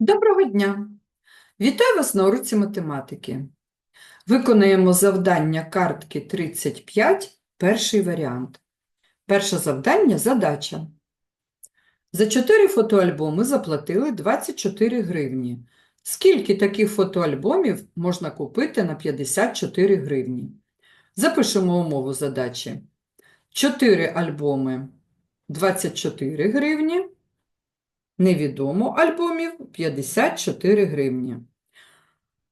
Доброго дня! Вітаю вас на уроці математики. Виконаємо завдання картки 35, перший варіант. Перше завдання – задача. За 4 фотоальбоми заплатили 24 гривні. Скільки таких фотоальбомів можна купити на 54 гривні? Запишемо умову задачі. 4 альбоми – 24 гривні. Невідомо альбомів 54 гривні.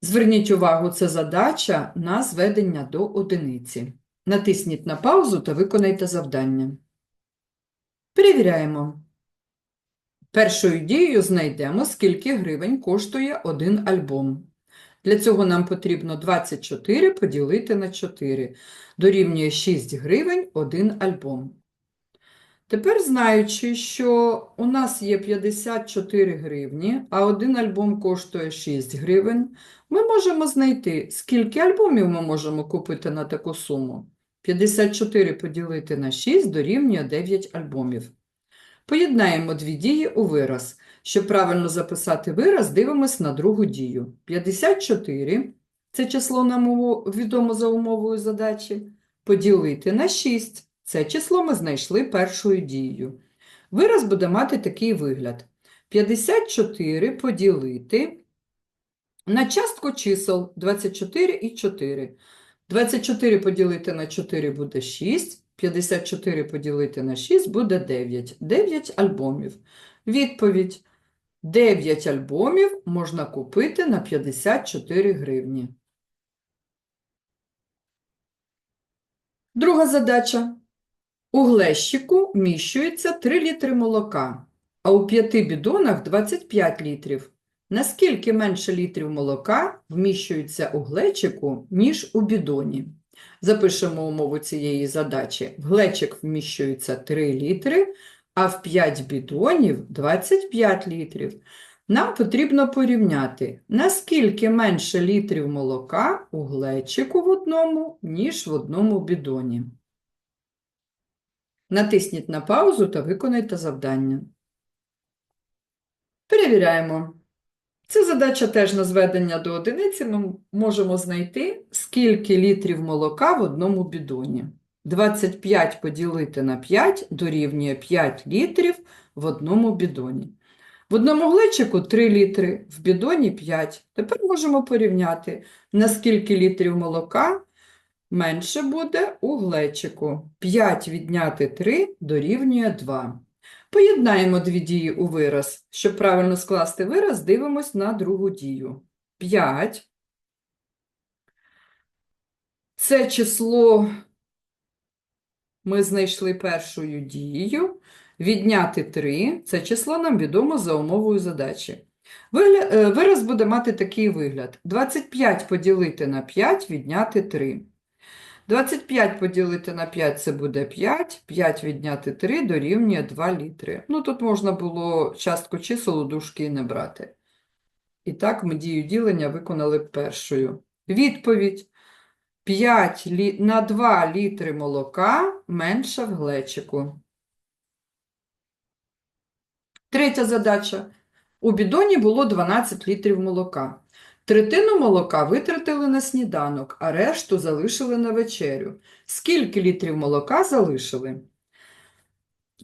Зверніть увагу, це задача на зведення до одиниці. Натисніть на паузу та виконайте завдання. Перевіряємо. Першою дією знайдемо, скільки гривень коштує один альбом. Для цього нам потрібно 24 поділити на 4. Дорівнює 6 гривень один альбом. Тепер, знаючи, що у нас є 54 гривні, а один альбом коштує 6 гривень, ми можемо знайти, скільки альбомів ми можемо купити на таку суму. 54 поділити на 6 дорівнює 9 альбомів. Поєднаємо дві дії у вираз. Щоб правильно записати вираз, дивимось на другу дію. 54 – це число нам відомо за умовою задачі, поділити на 6. Це число ми знайшли першою дією. Вираз буде мати такий вигляд. 54 поділити на частку чисел 24 і 4. 24 поділити на 4 буде 6, 54 поділити на 6 буде 9. 9 альбомів. Відповідь. 9 альбомів можна купити на 54 гривні. Друга задача. У глещику вміщується 3 літри молока, а у 5 бідонах 25 літрів. Наскільки менше літрів молока вміщується у глечику, ніж у бідоні? Запишемо умову цієї задачі. В глечик вміщується 3 літри, а в 5 бідонів 25 літрів. Нам потрібно порівняти, наскільки менше літрів молока у глечику в одному, ніж в одному бідоні. Натисніть на паузу та виконайте завдання. Перевіряємо. Це задача теж на зведення до одиниці. Ми можемо знайти, скільки літрів молока в одному бідоні. 25 поділити на 5 дорівнює 5 літрів в одному бідоні. В одному глечику 3 літри, в бідоні 5. Тепер можемо порівняти, наскільки літрів молока менше буде у глечику. 5 відняти 3 дорівнює 2. Поєднаємо дві дії у вираз. Щоб правильно скласти вираз, дивимось на другу дію. 5. Це число ми знайшли першою дією. Відняти 3 – це число нам відомо за умовою задачі. Е, Вираз буде мати такий вигляд. 25 поділити на 5, відняти 3. 25 поділити на 5 – це буде 5, 5 відняти 3 дорівнює 2 літри. Ну, тут можна було частку чисел у дужки не брати. І так ми дію ділення виконали першою. Відповідь. 5 лі... на 2 літри молока менше в глечику. Третя задача. У бідоні було 12 літрів молока. Третину молока витратили на сніданок, а решту залишили на вечерю. Скільки літрів молока залишили?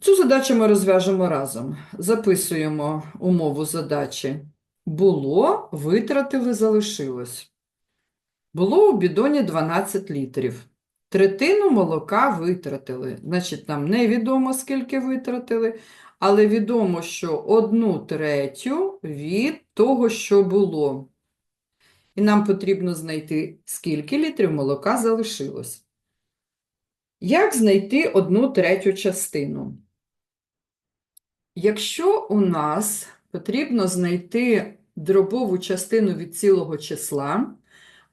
Цю задачу ми розв'яжемо разом. Записуємо умову задачі. Було, витратили, залишилось. Було у бідоні 12 літрів. Третину молока витратили. Значить, нам невідомо, скільки витратили, але відомо, що одну третю від того, що було. І нам потрібно знайти, скільки літрів молока залишилось. Як знайти одну третю частину? Якщо у нас потрібно знайти дробову частину від цілого числа,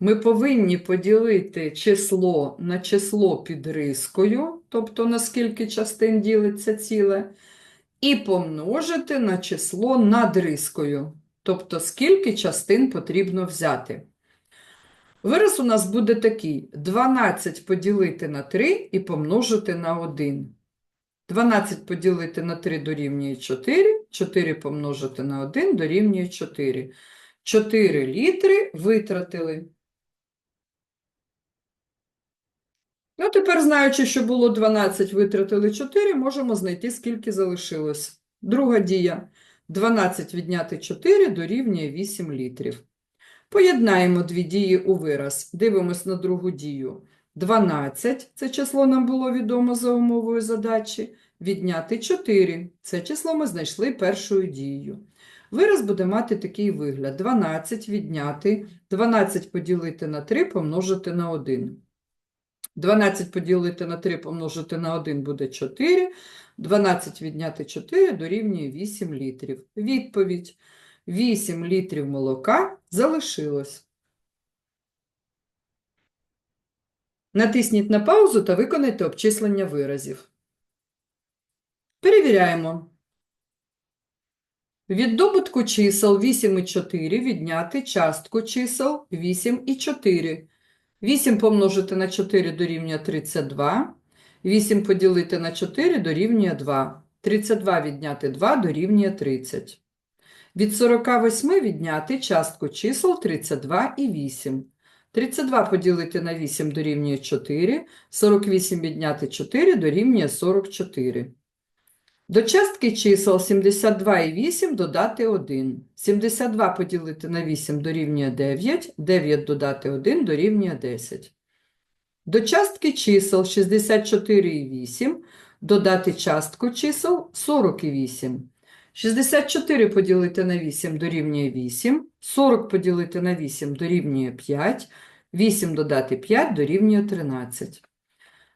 ми повинні поділити число на число під рискою, тобто на скільки частин ділиться ціле, і помножити на число над рискою, тобто скільки частин потрібно взяти. Вираз у нас буде такий: 12 поділити на 3 і помножити на 1. 12 поділити на 3 дорівнює 4, 4 помножити на 1 дорівнює 4. 4 літри витратили. Ну, тепер, знаючи, що було 12, витратили 4, можемо знайти, скільки залишилось. Друга дія. 12 відняти 4 дорівнює 8 літрів. Поєднаємо дві дії у вираз. Дивимось на другу дію. 12 – це число нам було відомо за умовою задачі. Відняти 4 – це число ми знайшли першою дією. Вираз буде мати такий вигляд. 12 відняти, 12 поділити на 3 помножити на 1. 12 поділити на 3 помножити на 1 буде 4. 12 відняти 4 дорівнює 8 літрів. Відповідь. 8 літрів молока залишилось. Натисніть на паузу та виконайте обчислення виразів. Перевіряємо. Від добутку чисел 8 і 4 відняти частку чисел 8 і 4. 8 помножити на 4 дорівнює 32. 8 поділити на 4 дорівнює 2. 32 відняти 2 дорівнює 30. Від 48 відняти частку чисел 32 і 8. 32 поділити на 8 дорівнює 4. 48 відняти 4 дорівнює 44. До частки чисел 72 і 8 додати 1. 72 поділити на 8 дорівнює 9, 9 додати 1 дорівнює 10. До частки чисел 64 і 8 додати частку чисел 48. 64 поділити на 8 дорівнює 8, 40 поділити на 8 дорівнює 5, 8 додати 5 дорівнює 13.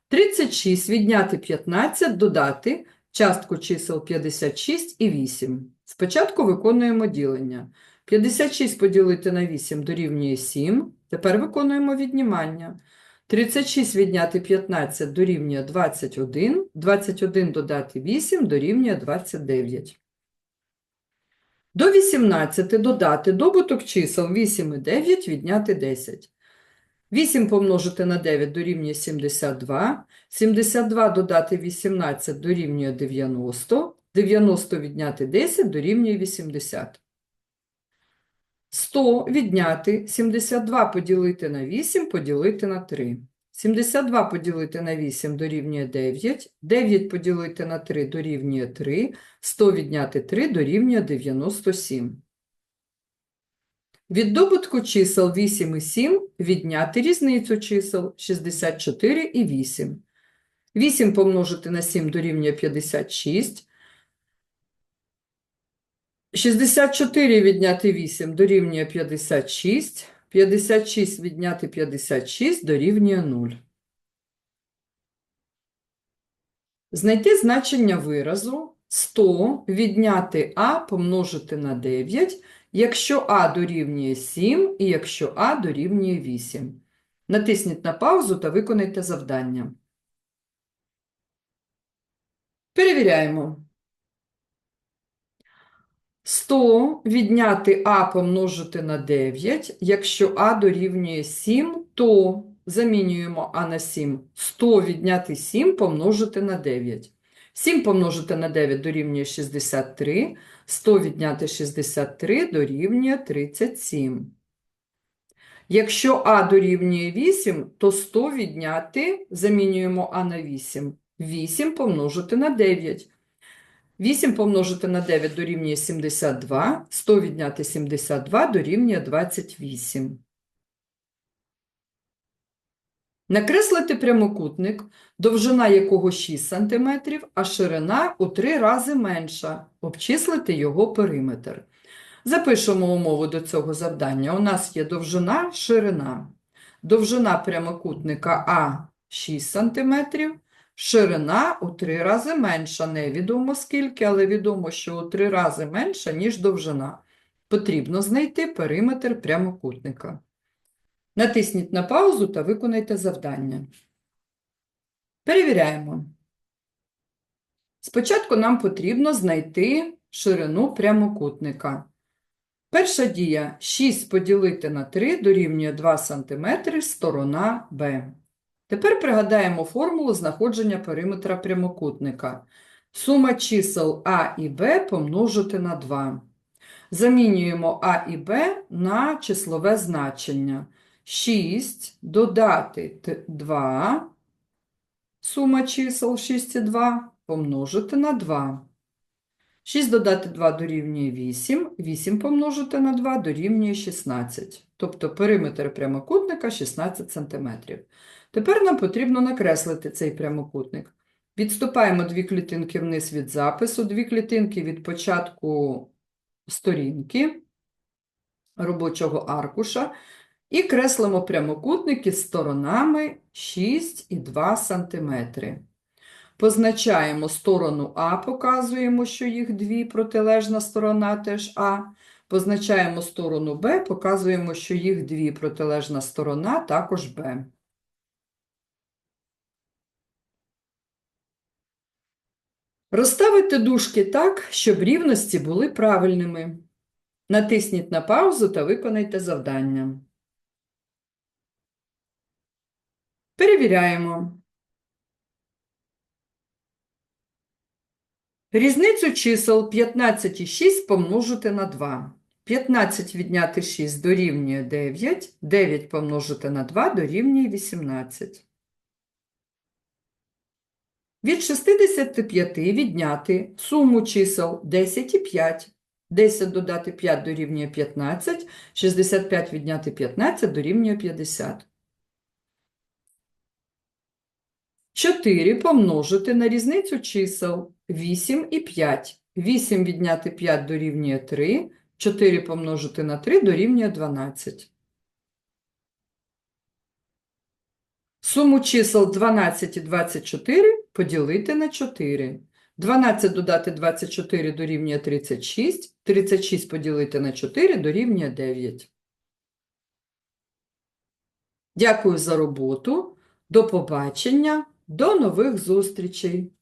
36 відняти 15 додати частку чисел 56 і 8. Спочатку виконуємо ділення. 56 поділити на 8 дорівнює 7. Тепер виконуємо віднімання. 36 відняти 15 дорівнює 21. 21 додати 8 дорівнює 29. До 18 додати добуток чисел 8 і 9 відняти 10. 8 помножити на 9 дорівнює 72. 72 додати 18 дорівнює 90. 90 відняти 10 дорівнює 80. 100 відняти 72 поділити на 8 поділити на 3. 72 поділити на 8 дорівнює 9. 9 поділити на 3 дорівнює 3. 100 відняти 3 дорівнює 97. Від добутку чисел 8 і 7 відняти різницю чисел 64 і 8. 8 помножити на 7 дорівнює 56. 64 відняти 8 дорівнює 56. 56 відняти 56 дорівнює 0. Знайти значення виразу 100 відняти а помножити на 9, якщо а дорівнює 7 і якщо а дорівнює 8. Натисніть на паузу та виконайте завдання. Перевіряємо. 100 відняти а помножити на 9. Якщо а дорівнює 7, то замінюємо а на 7. 100 відняти 7 помножити на 9. 7 помножити на 9 дорівнює 63. 100 відняти 63 дорівнює 37. Якщо а дорівнює 8, то 100 відняти, замінюємо а на 8. 8 помножити на 9. 8 помножити на 9 дорівнює 72, 100 відняти 72 дорівнює 28. Накреслити прямокутник, довжина якого 6 см, а ширина у 3 рази менша. Обчислити його периметр. Запишемо умову до цього завдання. У нас є довжина, ширина. Довжина прямокутника А 6 см, Ширина у три рази менша, невідомо скільки, але відомо, що у три рази менша, ніж довжина. Потрібно знайти периметр прямокутника. Натисніть на паузу та виконайте завдання. Перевіряємо. Спочатку нам потрібно знайти ширину прямокутника. Перша дія 6 поділити на 3 дорівнює 2 см сторона Б. Тепер пригадаємо формулу знаходження периметра прямокутника. Сума чисел А і Б помножити на 2. Замінюємо А і Б на числове значення. 6 додати 2, сума чисел 6 і 2, помножити на 2. 6 додати 2 дорівнює 8, 8 помножити на 2 дорівнює 16. Тобто периметр прямокутника 16 см. Тепер нам потрібно накреслити цей прямокутник. Відступаємо дві клітинки вниз від запису, дві клітинки від початку сторінки робочого аркуша і креслимо прямокутники сторонами 6 і 2 см. Позначаємо сторону А, показуємо, що їх дві, протилежна сторона теж А. Позначаємо сторону Б, показуємо, що їх дві, протилежна сторона також Б. Розставити дужки так, щоб рівності були правильними. Натисніть на паузу та виконайте завдання. Перевіряємо. Різницю чисел 15 і 6 помножити на 2. 15 відняти 6 дорівнює 9, 9 помножити на 2 дорівнює 18. Від 65 відняти суму чисел 10 і 5. 10 додати 5 дорівнює 15, 65 відняти 15 дорівнює 50. 4 помножити на різницю чисел 8 і 5. 8 відняти 5 дорівнює 3, 4 помножити на 3 дорівнює 12. Суму чисел 12 і 24 поділити на 4. 12 додати 24 дорівнює 36, 36 поділити на 4 дорівнює 9. Дякую за роботу. До побачення, до нових зустрічей!